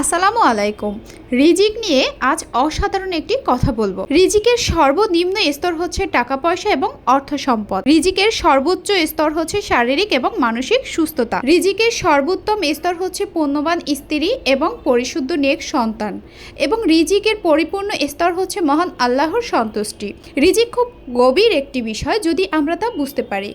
আসসালামু আলাইকুম। রিজিক নিয়ে আজ অসাধারণ একটি কথা বলব। রিজিকের সর্বনিম্ন স্তর হচ্ছে টাকা, পয়সা এবং অর্থ সম্পদ। রিজিকের সর্বোচ্চ স্তর হচ্ছে শারীরিক এবং মানসিক সুস্থতা। রিজিকের সর্বোত্তম স্তর হচ্ছে পুণ্যবান স্ত্রী এবং পরিশুদ্ধ নেক সন্তান। এবং রিজিকের পরিপূর্ণ স্তর হচ্ছে মহান আল্লাহর সন্তুষ্টি। রিজিক খুব গভীর একটি বিষয় যদি আমরা তা বুঝতে পারি।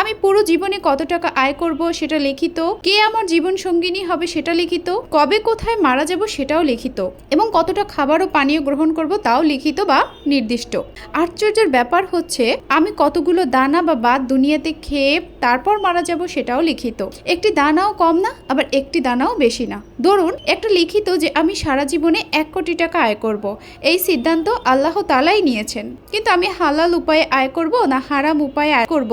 আমি পুরো জীবনে কত টাকা আয় করব সেটা লিখিত, কে আমার জীবন সঙ্গিনী হবে সেটা লিখিত, কবে কোথায় মারা যাব সেটাও লিখিত, এবং কতটা খাবার ও পানীয় গ্রহণ করব তাও লিখিত বা নির্দিষ্ট। আশ্চর্যের ব্যাপার হচ্ছে, আমি কতগুলো দানা বা বাদ দুনিয়াতে খেয়ে তারপর মারা যাব সেটাও লিখিত। একটি দানাও কম না, আবার একটি দানাও বেশি না। ধরুন, একটা লিখিত যে আমি সারা জীবনে এক কোটি টাকা আয় করব। এই সিদ্ধান্ত আল্লাহ তালাই নিয়েছেন। কিন্তু আমি হালাল উপায়ে আয় করব না হারাম উপায়ে আয় করব,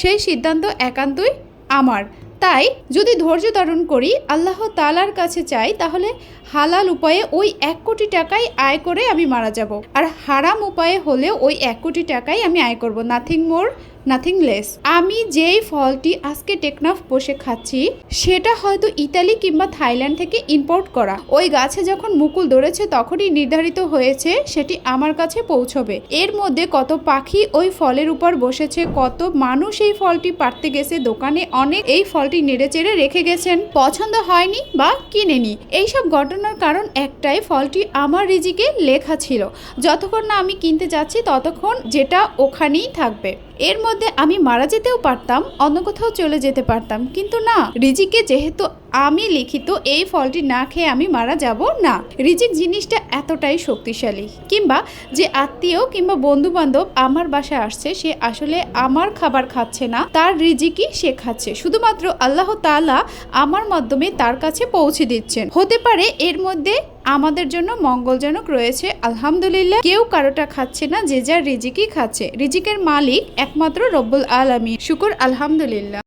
সেই সিদ্ধান্ত একান্তই আমার। তাই যদি ধৈর্য ধারণ করি, আল্লাহ তালার কাছে চাই, তাহলে হালাল উপায়ে ওই এক কোটি টাকাই আয় করে আমি মারা যাব। আর হারাম উপায়ে হলে ওই এক কোটি টাকাই আমি আয় করব। নাথিং মোর নাথিং লেস আমি যেই ফলটি আজকে টেকনাফ বসে খাচ্ছি, সেটা হয়তো ইতালি কিংবা থাইল্যান্ড থেকে ইম্পোর্ট করা। ওই গাছে যখন মুকুল ধরেছে, তখনই নির্ধারিত হয়েছে, সেটি আমার কাছে পৌঁছবে। এর মধ্যে কত পাখি ওই ফলের উপর বসেছে, কত মানুষ এই ফলটি পারতে গেছে, দোকানে অনেক এই ফলটি নেড়ে চেড়ে রেখে গেছেন। পছন্দ হয়নি বা কিনেনি। এইসব ঘটনার কারণ একটাই, ফলটি আমার রিজিকে লেখা ছিল। যতক্ষণ না আমি কিনতে যাচ্ছি, ততক্ষণ যেটা ওখানেই থাকবে। এর মধ্যে আমি মারা যেতেও পারতাম, অন্য কোথাও চলে যেতে পারতাম। কিন্তু না, রিজিকে যেহেতু আমি লিখিত, এই ফলটি না খেয়ে আমি মারা যাব না। রিজিক জিনিসটা এতটাই শক্তিশালী। কিংবা যে আত্মীয় কিংবা বন্ধু বান্ধব আমার বাসায় আসছে, সে আসলে আমার খাবার খাচ্ছে না, তার রিজিকই সে খাচ্ছে। শুধুমাত্র আল্লাহ তাআলা আমার মাধ্যমে তার কাছে পৌঁছে দিচ্ছেন। হতে পারে এর মধ্যে আমাদের জন্য মঙ্গলজনক রয়েছে, আলহামদুলিল্লাহ। কেউ কারোটা খাচ্ছে না, যে যার রিজিকই খাচ্ছে। রিজিকের মালিক একমাত্র রব্বুল আলমী শুকুর, আলহামদুলিল্লাহ।